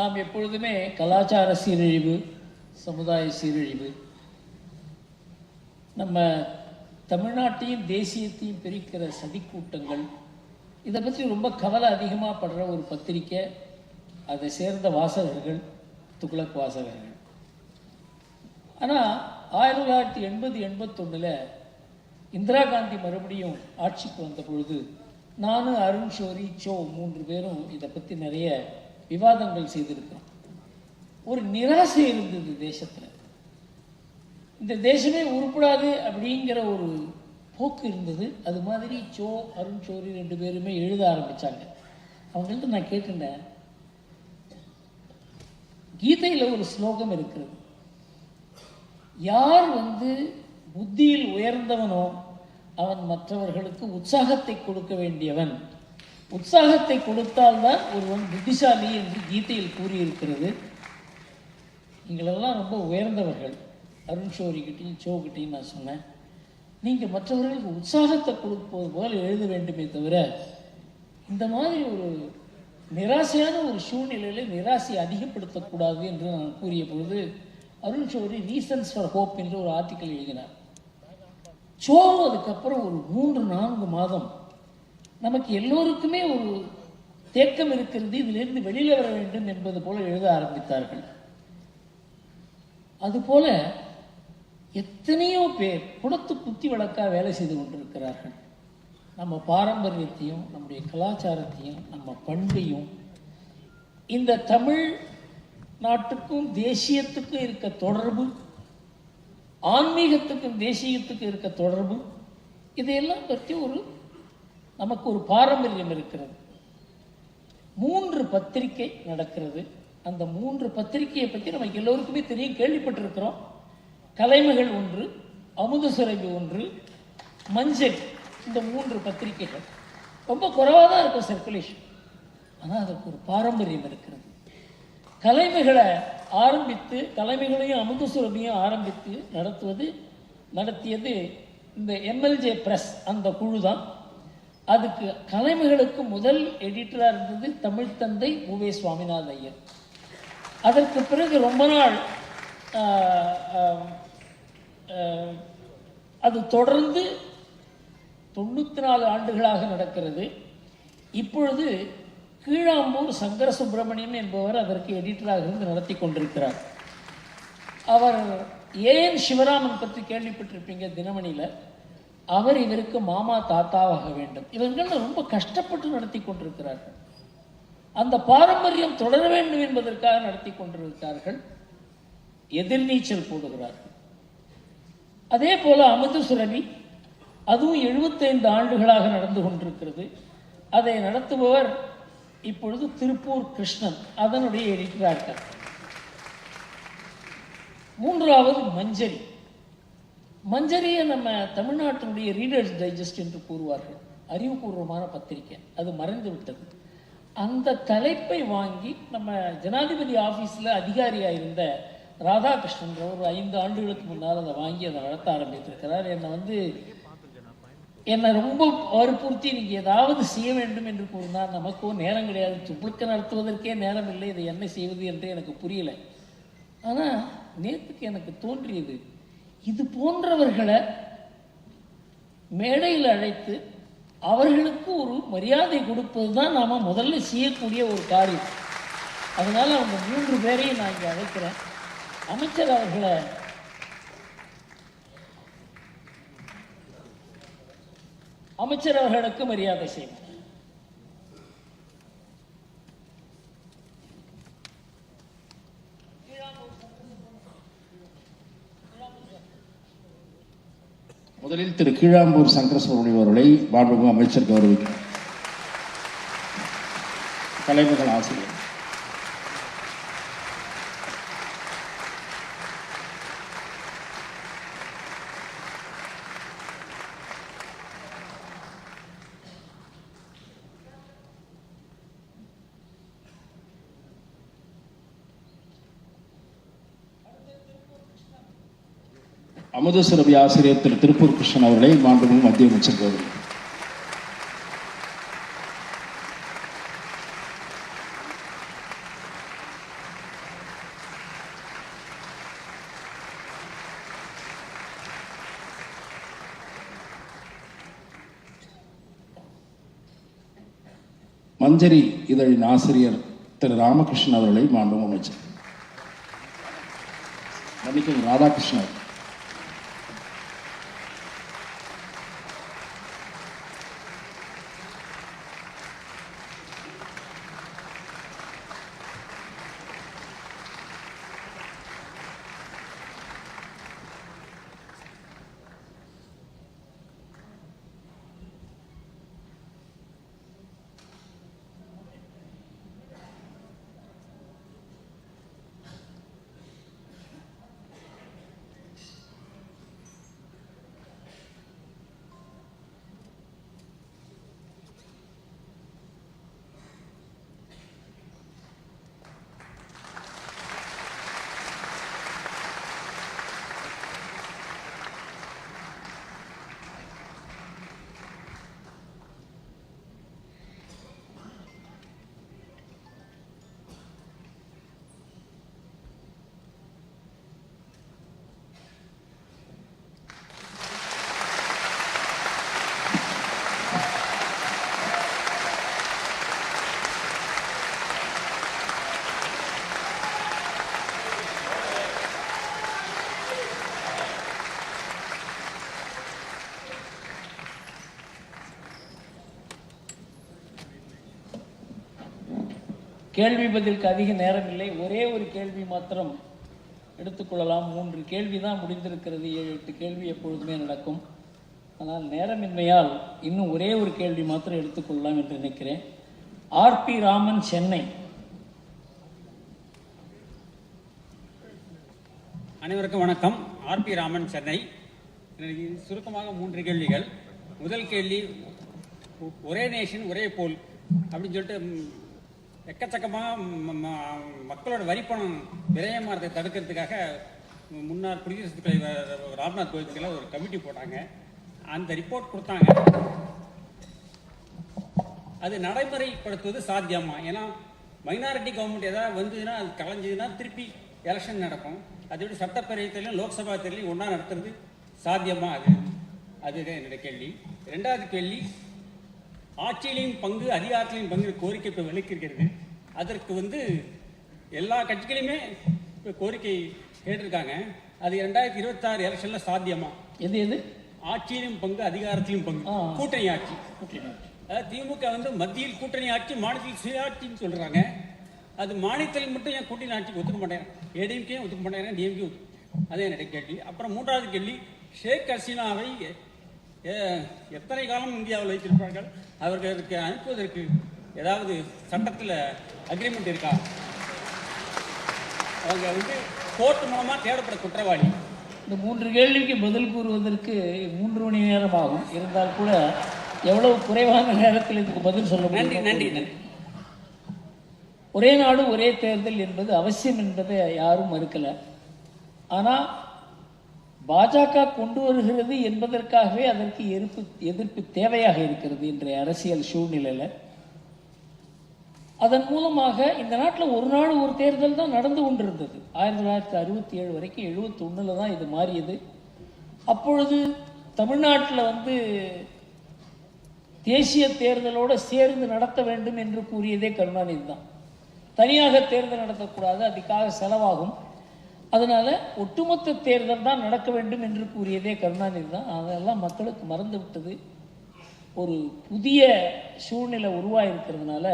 நாம் எப்பொழுதுமே கலாச்சார சீரழிவு சமுதாய சீரழிவு நம்ம தமிழ்நாட்டையும் தேசியத்தையும் பிரிக்கிற சதிக்கூட்டங்கள் இதை பற்றி ரொம்ப கவலை அதிகமாக படுற ஒரு பத்திரிக்கை அதை சேர்ந்த வாசகர்கள் துக்ளக் வாசகர்கள். ஆனால் ஆயிரத்தி தொள்ளாயிரத்தி எண்பது எண்பத்தொன்னில் இந்திரா காந்தி மறுபடியும் ஆட்சிக்கு வந்த பொழுது நானும் அருண் ஷோரி சோ மூன்று பேரும் இதை பற்றி நிறைய விவாதங்கள் செய்திருக்கிறோம். ஒரு நிராசை இருந்தது தேசத்தில். இந்த தேசமே உருப்படாது அப்படிங்கிற ஒரு போக்கு இருந்தது. அது மாதிரி சோ அருண் சோரி ரெண்டு பேருமே எழுத ஆரம்பித்தாங்க அவங்கள்ட்ட நான் கேட்டுட்டேன் கீதையில் ஒரு ஸ்லோகம் இருக்கிறது. யார் வந்து புத்தியில் உயர்ந்தவனோ அவன் மற்றவர்களுக்கு உற்சாகத்தை கொடுக்க வேண்டியவன். உற்சாகத்தை கொடுத்தால்தான் ஒருவன் புத்திசாலி என்று கீதையில் கூறியிருக்கிறது. நீங்களெல்லாம் ரொம்ப உயர்ந்தவர்கள். அருண் ஷோரிக்கிட்டையும் சோக்கிட்டையும் நான் சொன்னேன். நீங்கள் மற்றவர்களுக்கு உற்சாகத்தை கொடுப்பது போல் எழுத வேண்டுமே தவிர இந்த மாதிரி ஒரு நிராசையான ஒரு சூழ்நிலையில் நிராசையை அதிகப்படுத்தக்கூடாது என்று நான் கூறிய பொழுது Arun Shourie reasons for hope என்று ஒரு ஆர்டிக்கல் எழுதினார். சோ அதுக்கப்புறம் ஒரு மூன்று நான்கு மாதம் நமக்கு எல்லோருக்குமே ஒரு தேக்கம் இருக்கிறது இதிலிருந்து வெளியில் வர வேண்டும் என்பது போல எழுத ஆரம்பித்தார்கள். அதுபோல எத்தனையோ பேர் குடத்து குத்தி வழக்காக வேலை செய்து கொண்டிருக்கிறார்கள். நம்ம பாரம்பரியத்தையும் நம்முடைய கலாச்சாரத்தையும் நம்ம பண்பையும் இந்த தமிழ் நாட்டுக்கும் தேசியத்துக்கும் இருக்க தொடர்பு ஆன்மீகத்துக்கும் தேசியத்துக்கும் இருக்க தொடர்பு இதையெல்லாம் பற்றி ஒரு நமக்கு ஒரு பாரம்பரியம் இருக்கிறது. மூன்று பத்திரிகை நடக்கிறது. அந்த மூன்று பத்திரிகையை பற்றி நமக்கு எல்லோருக்குமே தெரியும் கேள்விப்பட்டிருக்கிறோம். கலைமகள் ஒன்று அமுதசுரபி ஒன்று மஞ்சள் இந்த மூன்று பத்திரிகைகள் ரொம்ப குறைவாக தான் இருக்கும் சர்க்குலேஷன் ஆனால் அதுக்கு ஒரு பாரம்பரியம் இருக்கிறது. கலைமைகளை ஆரம்பித்து கலைமைகளையும் அமுதசுரபியும் ஆரம்பித்து நடத்துவது நடத்தியது இந்த எம்எல்ஜே பிரஸ் அந்த குழு தான் அதுக்கு கலைமைகளுக்கு முதல் எடிட்டராக இருந்தது தமிழ் தந்தை மூவே சுவாமிநாத ஐயர். அதற்கு பிறகு ரொம்ப நாள் அது தொடர்ந்து தொண்ணூற்றி நாலு ஆண்டுகளாக நடக்கிறது. இப்பொழுது கீழாம்பூர் சங்கர சுப்பிரமணியன் என்பவர் அதற்கு எடிட்டராக இருந்து நடத்தி கொண்டிருக்கிறார். அவர் ஏஎன் சிவராமன் பற்றி கேள்விப்பட்டிருப்பீங்க தினமணியில். அவர் இவருக்கு மாமா தாத்தாவாக வேண்டும். இவர்கள் ரொம்ப கஷ்டப்பட்டு நடத்தி கொண்டிருக்கிறார்கள். அந்த பாரம்பரியம் தொடர வேண்டும் என்பதற்காக நடத்தி கொண்டிருக்கிறார்கள். எதிர்நீச்சல் போடுகிறார்கள். அதே போல அமுத சுரபி அதுவும் 75 ஆண்டுகளாக நடந்து கொண்டிருக்கிறது. அதை நடத்துபவர் இப்பொழுது திருப்பூர் கிருஷ்ணன். அதனுடைய எடிட்டராக மூன்றாவது மஞ்சரி. மஞ்சரியை நம்ம தமிழ்நாட்டினுடைய ரீடர்ஸ் டைஜஸ்ட் என்று கூறுவார்கள். அறிவுபூர்வமான பத்திரிக்கை அது மறைந்து விட்டது அந்த தலைப்பை வாங்கி நம்ம ஜனாதிபதி ஆஃபீஸில் அதிகாரியாக இருந்த ராதாகிருஷ்ணன் ஒரு ஐந்து ஆண்டுகளுக்கு முன்னால் அதை வாங்கி அதை வளர்த்த ஆரம்பித்திருக்கிறார். என்னை வந்து என்னை ரொம்ப வற்புறுத்தி நீங்கள் ஏதாவது செய்ய வேண்டும் என்று கூறினால் நமக்கும் நேரம் கிடையாது. துப்புளுக்க நடத்துவதற்கே நேரம் இல்லை. இதை என்ன செய்வது என்று எனக்கு புரியலை. ஆனால் நேற்றுக்கு எனக்கு தோன்றியது இது போன்றவர்களை மேடையில் அழைத்து அவர்களுக்கு ஒரு மரியாதை கொடுப்பது தான் நாம் முதல்ல செய்யக்கூடிய ஒரு காரியம். அதனால் அவங்க மூன்று பேரையும் நான் இங்கே அழைக்கிறேன். அமைச்சர் அவர்களை அமைச்சர் அவர்களுக்கு மரியாதை செய்வோம். முதலில் திரு கீழாம்பூர் சங்கரசுப்ரமணியம் அவர்களை மாண்புமிகு அமைச்சர் கௌரவிக்கும் தலைமைகள் ஆசிரியர். அமுதசுரபி ஆசிரியர் திரு திருப்பூர் கிருஷ்ணன் அவர்களை மாண்புமிகு மத்திய அமைச்சர் கோவில் மஞ்சரி இதழின் ஆசிரியர் திரு ராமகிருஷ்ணன் அவர்களை மாண்புமிகு அமைச்சர். மன்னிக்கவும் ராதாகிருஷ்ணன் கேள்வி பதிலுக்கு அதிக நேரம் இல்லை ஒரே ஒரு கேள்வி மாத்திரம் எடுத்துக்கொள்ளலாம் மூன்று கேள்வி தான் முடிந்திருக்கிறது. ஏழு எட்டு கேள்வி எப்பொழுதுமே நடக்கும். ஆனால் நேரமின்மையால் இன்னும் ஒரே ஒரு கேள்வி மாத்திரம் எடுத்துக்கொள்ளலாம் என்று நினைக்கிறேன். R P Raman Chennai. அனைவருக்கும் வணக்கம். R P Raman Chennai. எனக்கு சுருக்கமாக மூன்று கேள்விகள். முதல் கேள்வி ஒரே நேஷன் ஒரே போல் அப்படின்னு சொல்லிட்டு எக்கச்சக்கமாக மக்களோட வரிப்பணம் விரயமாறதை தடுக்கிறதுக்காக முன்னாள் குடியரசுத் தலைவர் ராம்நாத் கோவிந்துக்கெல்லாம் ஒரு கமிட்டி போட்டாங்க. அந்த ரிப்போர்ட் கொடுத்தாங்க. அது நடைமுறைப்படுத்துவது சாத்தியமா? ஏன்னா மைனாரிட்டி கவர்மெண்ட் ஏதாவது வந்ததுன்னா அது கலைஞ்சதுன்னா திருப்பி எலெக்ஷன் நடக்கும். அதை விட சட்டப்பேரவை தேர்தலும் லோக்சபா தேர்தலையும் ஒன்றா நடத்துறது சாத்தியமா? அது அதுதான் என்னுடைய கேள்வி. ரெண்டாவது கேள்வி ஆட்சியிலையும் பங்கு அதிகாரத்திலையும் பங்கு கோரிக்கை இப்போ விலக்கிருக்கிறது அதற்கு வந்து எல்லா கட்சிகளையுமே இப்போ கோரிக்கை கேட்டிருக்காங்க. அது ரெண்டாயிரத்தி இருபத்தாறு எலெக்ஷனில் சாத்தியமா? எது எது? ஆட்சியிலும் பங்கு அதிகாரத்திலும் பங்கு. கூட்டணி ஆட்சி. அதாவது திமுக வந்து மத்தியில் கூட்டணி ஆட்சி மாநிலத்தில் சுயாட்சின்னு சொல்றாங்க. அது மாநிலத்தில் மட்டும் ஏன் கூட்டணி ஆட்சிக்கு ஒத்துக்க மாட்டேன்? ஏடிஎம்கே ஒத்துக்க மாட்டேங்கிறேன்? டிஎம்கே அதே என்னுடைய கேள்வி. அப்புறம் மூன்றாவது கேள்வி ஷேக் ஹசீனாவை எத்தனை காலம் இந்தியாவில் வைத்திருப்பார்கள்? அவர்களுக்கு அனுப்புவதற்கு ஏதாவது சட்டத்தில் அக்ரிமெண்ட் இருக்கா? அவங்க வந்து கோர்ட் மூலமா தேடப்பட குற்றவாளி. இந்த மூன்று கேள்விக்கு பதில் கூறுவதற்கு மூன்று மணி நேரம் ஆகும். இருந்தால் கூட எவ்வளவு குறைவான நேரத்தில் இதுக்கு பதில் சொல்ல முடியும்? நன்றி நன்றி ஒரே நாடு ஒரே தேர்தல் என்பது அவசியம் என்பதை யாரும் மறுக்கல. ஆனால் பாஜக கொண்டு வருகிறது என்பதற்காகவே அதற்கு எதிர்ப்பு எதிர்ப்பு தேவையாக இருக்கிறது இன்றைய அரசியல் சூழ்நிலையில். அதன் மூலமாக இந்த நாட்டில் ஒரு நாள் ஒரு தேர்தல் தான் நடந்து கொண்டிருந்தது. ஆயிரத்தி தொள்ளாயிரத்தி அறுபத்தி ஏழு வரைக்கும் எழுபத்தி ஒன்றில் தான் இது மாறியது. அப்பொழுது தமிழ்நாட்டில் வந்து தேசிய தேர்தலோடு சேர்ந்து நடத்த வேண்டும் என்று கூறியதே கருணாநிதி தான். தனியாக தேர்தல் நடத்தக்கூடாது அதுக்காக செலவாகும். அதனால ஒட்டுமொத்த தேர்தல் தான் நடக்க வேண்டும் என்று கூறியதே கருணாநிதி தான். அதெல்லாம் மக்களுக்கு மறந்து விட்டது. ஒரு புதிய சூழ்நிலை உருவாயிருக்கிறதுனால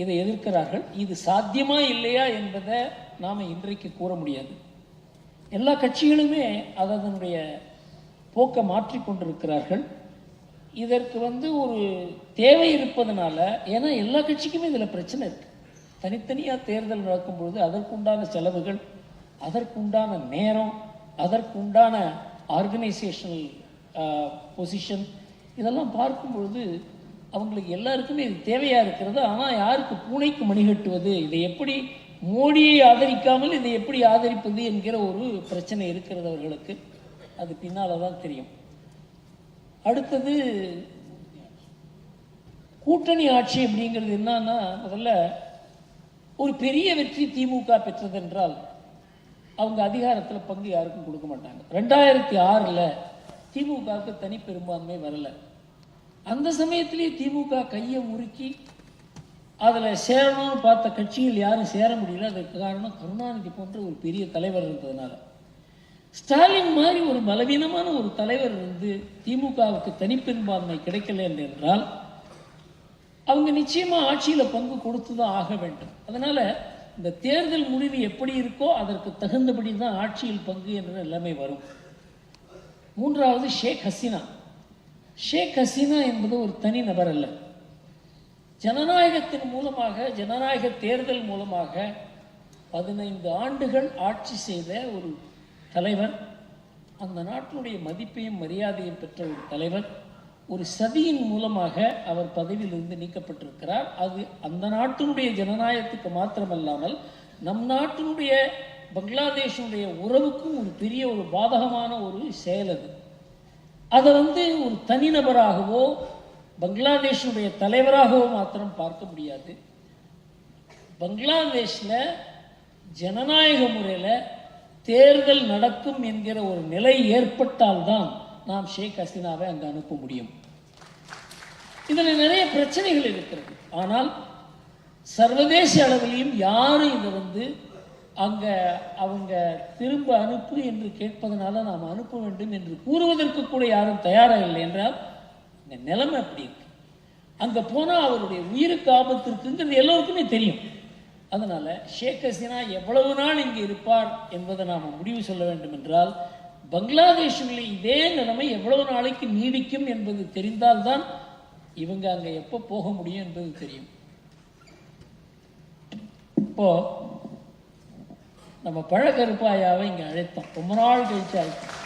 இதை எதிர்க்கிறார்கள். இது சாத்தியமா இல்லையா என்பதை நாம் இன்றைக்கு கூற முடியாது. எல்லா கட்சிகளுமே அதனுடைய போக்கை மாற்றிக்கொண்டிருக்கிறார்கள் இதற்கு வந்து ஒரு தேவை இருப்பதனால ஏன்னா எல்லா கட்சிக்குமே இதில் பிரச்சனை இருக்குது தனித்தனியாக தேர்தல் நடக்கும்பொழுது அதற்குண்டான செலவுகள் அதற்குண்டான நேரம் அதற்குண்டான ஆர்கனைசேஷனல் பொசிஷன் uh, இதெல்லாம் பார்க்கும்பொழுது அவங்களுக்கு எல்லாருக்குமே இது தேவையாக இருக்கிறது. ஆனால் யாருக்கு பூனைக்கு மணி கட்டுவது இதை எப்படி மோடியை ஆதரிக்காமல் இதை எப்படி ஆதரிப்பது என்கிற ஒரு பிரச்சனை இருக்கிறது அவர்களுக்கு. அது பின்னால் தான் தெரியும். அடுத்தது கூட்டணி ஆட்சி அப்படிங்கிறது என்னன்னா முதல்ல ஒரு பெரிய வெற்றி திமுக பெற்றது என்றால் அவங்க அதிகாரத்தில் பங்கு யாருக்கும் கொடுக்க மாட்டாங்க. ரெண்டாயிரத்தி ஆறில் திமுகவுக்கு தனி பெரும்பான்மை வரலை. அந்த சமயத்திலேயே திமுக கையை முறுக்கி அதில் சேரணும்னு பார்த்த கட்சியில் யாரும் சேர முடியல. அதுக்கு காரணம் கருணாநிதி போன்ற ஒரு பெரிய தலைவர் இருந்ததுனால. ஸ்டாலின் மாதிரி ஒரு பலவீனமான ஒரு தலைவர் இருந்து திமுகவுக்கு தனிப்பெரும்பான்மை கிடைக்கல என்றால் அவங்க நிச்சயமாக ஆட்சியில் பங்கு கொடுத்து தான் ஆக வேண்டும். அதனால் இந்த தேர்தல் முடிவு எப்படி இருக்கோ அதற்கு தகுந்தபடி தான் ஆட்சியில் பங்கு என்ற நிலைமை வரும். மூன்றாவது ஷேக் ஹசீனா. ஷேக் ஹசீனா என்பது ஒரு தனி நபர் அல்ல. ஜனநாயகத்தின் மூலமாக ஜனநாயக தேர்தல் மூலமாக பதினைந்து ஆண்டுகள் ஆட்சி செய்த ஒரு தலைவர் அந்த நாட்டினுடைய மதிப்பையும் மரியாதையும் பெற்ற ஒரு தலைவர் ஒரு சதியின் மூலமாக அவர் பதவியிலிருந்து நீக்கப்பட்டிருக்கிறார். அது அந்த நாட்டினுடைய ஜனநாயகத்துக்கு மாத்திரமல்லாமல் நம் நாட்டினுடைய பங்களாதேஷனுடைய உறவுக்கும் ஒரு பெரிய ஒரு பாதகமான ஒரு செயல் அது. அதை வந்து ஒரு தனிநபராகவோ பங்களாதேஷனுடைய தலைவராகவோ மாத்திரம் பார்க்க முடியாது. பங்களாதேஷில் ஜனநாயக முறையில் தேர்தல் நடக்கும் என்கிற ஒரு நிலை ஏற்பட்டால்தான் நாம் ஷேக் ஹசீனாவை அங்கே அனுப்ப முடியும். இதில் நிறைய பிரச்சனைகள் இருக்கிறது. ஆனால் சர்வதேச அளவிலையும் யாரும் இதை வந்து அங்கே அவங்க திரும்ப அனுப்பு என்று கேட்பதனால நாம் அனுப்ப வேண்டும் என்று கூறுவதற்கு கூட யாரும் தயாராக இல்லை என்றால் இந்த நிலைமை அப்படி இருக்கு. அங்கே போனால் அவருடைய உயிருக்கு ஆபத்து இருக்குங்கிறது எல்லோருக்குமே தெரியும். அதனால் ஷேக் ஹசீனா எவ்வளவு நாள் இங்கே இருப்பார் என்பதை நாம் முடிவு சொல்ல வேண்டும் என்றால் பங்களாதேஷில் இதே நிலைமை எவ்வளவு நாளைக்கு நீடிக்கும் என்பது தெரிந்தால்தான் இவங்க அங்கே எப்போ போக முடியும் என்பது தெரியும். இப்போ நம்ம பழக்கருப்பாயாவை இங்கே அழைத்தோம். ரொம்ப நாள் கழிச்சு அழைத்தோம்.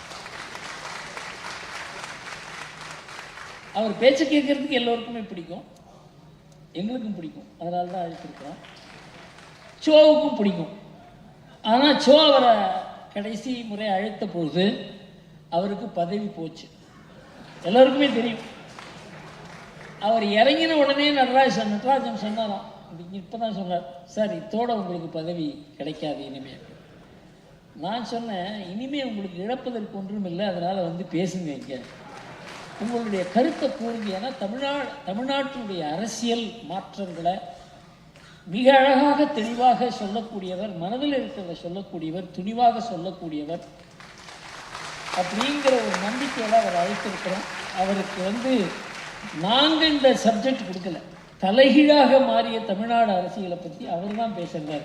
அவர் பேச்சை கேட்கறதுக்கு எல்லோருக்குமே பிடிக்கும். எங்களுக்கும் பிடிக்கும். அதனால தான் அழைச்சிருக்கிறோம் சோவுக்கும் பிடிக்கும். ஆனால் சோ அவரை கடைசி முறை அழைத்த பொழுது அவருக்கு பதவி போச்சு. எல்லோருக்குமே தெரியும். அவர் இறங்கின உடனே நடராஜன் நடராஜன் சொன்னாராம் இப்போ தான் சொன்னார் சார் இத்தோட உங்களுக்கு பதவி கிடைக்காது இனிமேல் நான் சொன்னேன் இனிமேல் உங்களுக்கு இழப்பதற்கு ஒன்றும் இல்லை அதனால் வந்து பேசுங்க இங்கே. உங்களுடைய கருத்தை கூறுங்க. ஏன்னா தமிழ்நாடு தமிழ்நாட்டினுடைய அரசியல் மாற்றங்களை மிக அழகாக தெளிவாக சொல்லக்கூடியவர் மனதில் இருக்கிறத சொல்லக்கூடியவர் துணிவாக சொல்லக்கூடியவர் அப்படிங்கிற ஒரு நம்பிக்கையில் அவர் அழைத்திருக்கிறோம். அவருக்கு வந்து நாங்கள் இந்த சப்ஜெக்ட் கொடுக்கல. தலைகீழாக மாறிய தமிழ்நாடு அரசியலை பற்றி அவர் தான் பேசுகிறார்